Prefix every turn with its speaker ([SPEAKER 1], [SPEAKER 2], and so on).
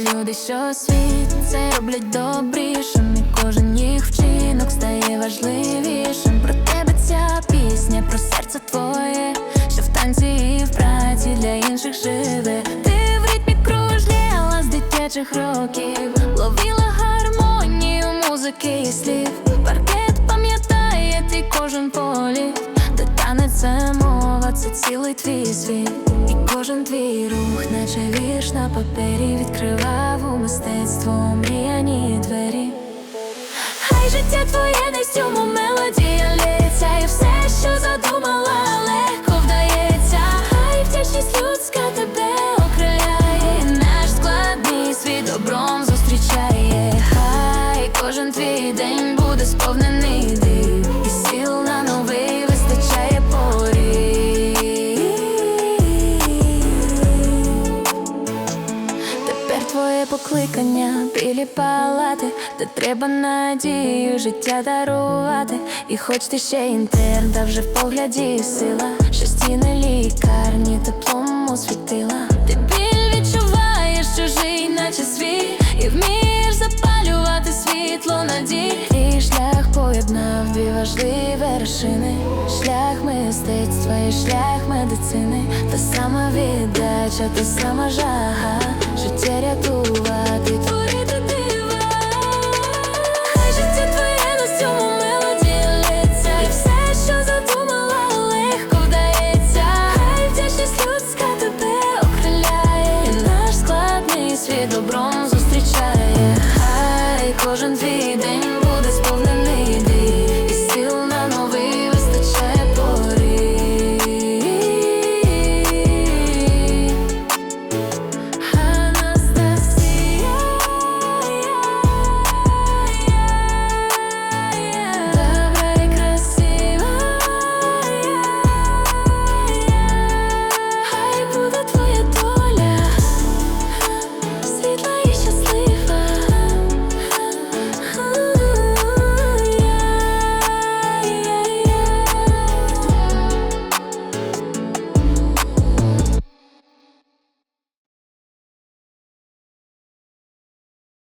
[SPEAKER 1] люди, що світ це роблять добрішим, і кожен їх вчинок стає важливішим. Про тебе ця пісня, про серце твоє, що в танці і в праці для інших живе. Ти в ритмі кружляла з дитячих років, ловила гармонію музики і слів. Паркет пам'ятає твій кожен політ, де танець це мова, це цілий твій світ. І кожен твій рух, наче вірш на папері, відкривав у мистецтво мріяні двері. Хай життя твоє твоє покликання білі палати, де треба надію життя дарувати. І хоч ти ще інтерн, та вже в погляді сила, що стіни лікарні теплом освітила. Ти біль відчуваєш чужий, наче свій, і вмієш запалювати світло надій. І шлях поєднав дві важливі вершини. Шлях Єдиний шлях медицини, та сама віддача, та сама жага, життя рятувати, творити дива. Хай життя твоє на цьому мелодії І все, що задумала, легко вдається. Хай вдячність людська тебе окриляє, І наш складний світ добром зустрічає, хай кожен твій день.